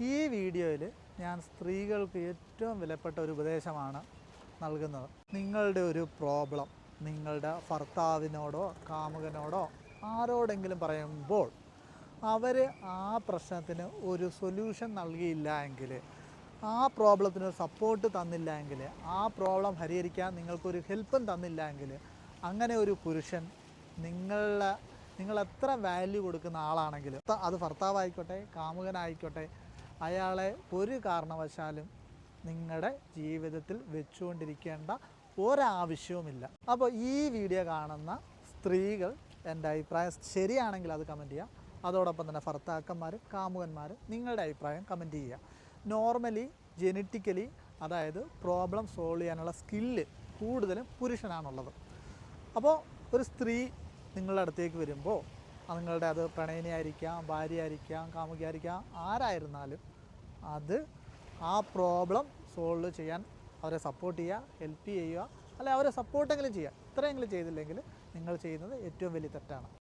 ഈ വീഡിയോയിൽ ഞാൻ സ്ത്രീകൾക്ക് ഏറ്റവും വിലപ്പെട്ട ഒരു ഉപദേശമാണ് നൽകുന്നത്. നിങ്ങളുടെ ഒരു പ്രോബ്ലം നിങ്ങളുടെ ഭർത്താവിനോടോ കാമുകനോടോ ആരോടെങ്കിലും പറയുമ്പോൾ അവർ ആ പ്രശ്നത്തിന് ഒരു സൊല്യൂഷൻ നൽകിയില്ല എങ്കിൽ ആ പ്രോബ്ലത്തിന് സപ്പോർട്ട് തന്നില്ല എങ്കിൽ ആ പ്രോബ്ലം പരിഹരിക്കാൻ നിങ്ങൾക്കൊരു ഹെൽപ്പും തന്നില്ല എങ്കിൽ അങ്ങനെ ഒരു പുരുഷൻ നിങ്ങളെ നിങ്ങൾ എത്ര വാല്യൂ കൊടുക്കുന്ന ആളാണെങ്കിലും അത് ഭർത്താവായിക്കോട്ടെ കാമുകനായിക്കോട്ടെ അയാളെ ഒരു കാരണവശാലും നിങ്ങളുടെ ജീവിതത്തിൽ വെച്ചുകൊണ്ടിരിക്കേണ്ട ഒരാവശ്യവുമില്ല. അപ്പോൾ ഈ വീഡിയോ കാണുന്ന സ്ത്രീകൾ എന്റെ അഭിപ്രായം ശരിയാണെങ്കിൽ അത് കമന്റ് ചെയ്യാം. അതോടൊപ്പം തന്നെ ഭർത്താക്കന്മാരും കാമുകന്മാരും നിങ്ങളുടെ അഭിപ്രായം കമന്റ് ചെയ്യുക നോർമലി ജെനറ്റിക്കലി അതായത് പ്രോബ്ലം സോൾവ് ചെയ്യാനുള്ള സ്കില്ല് കൂടുതലും പുരുഷനാണുള്ളത്. അപ്പോൾ ഒരു സ്ത്രീ നിങ്ങളുടെ അടുത്തേക്ക് വരുമ്പോൾ നിങ്ങളുടെ അത് പ്രണയിനിയായിരിക്കാം ഭാര്യയായിരിക്കാം കാമുകിയായിരിക്കാം ആരായിരുന്നാലും അത് ആ പ്രോബ്ലം സോൾവ് ചെയ്യാൻ അവരെ സപ്പോർട്ട് ചെയ്യുക ഹെൽപ്പ് ചെയ്യുക അല്ലെ അവരെ സപ്പോർട്ടെങ്കിലും ചെയ്യുക. ഇത്രയെങ്കിലും ചെയ്തില്ലെങ്കിൽ നിങ്ങൾ ചെയ്യുന്നത് ഏറ്റവും വലിയ തെറ്റാണ്.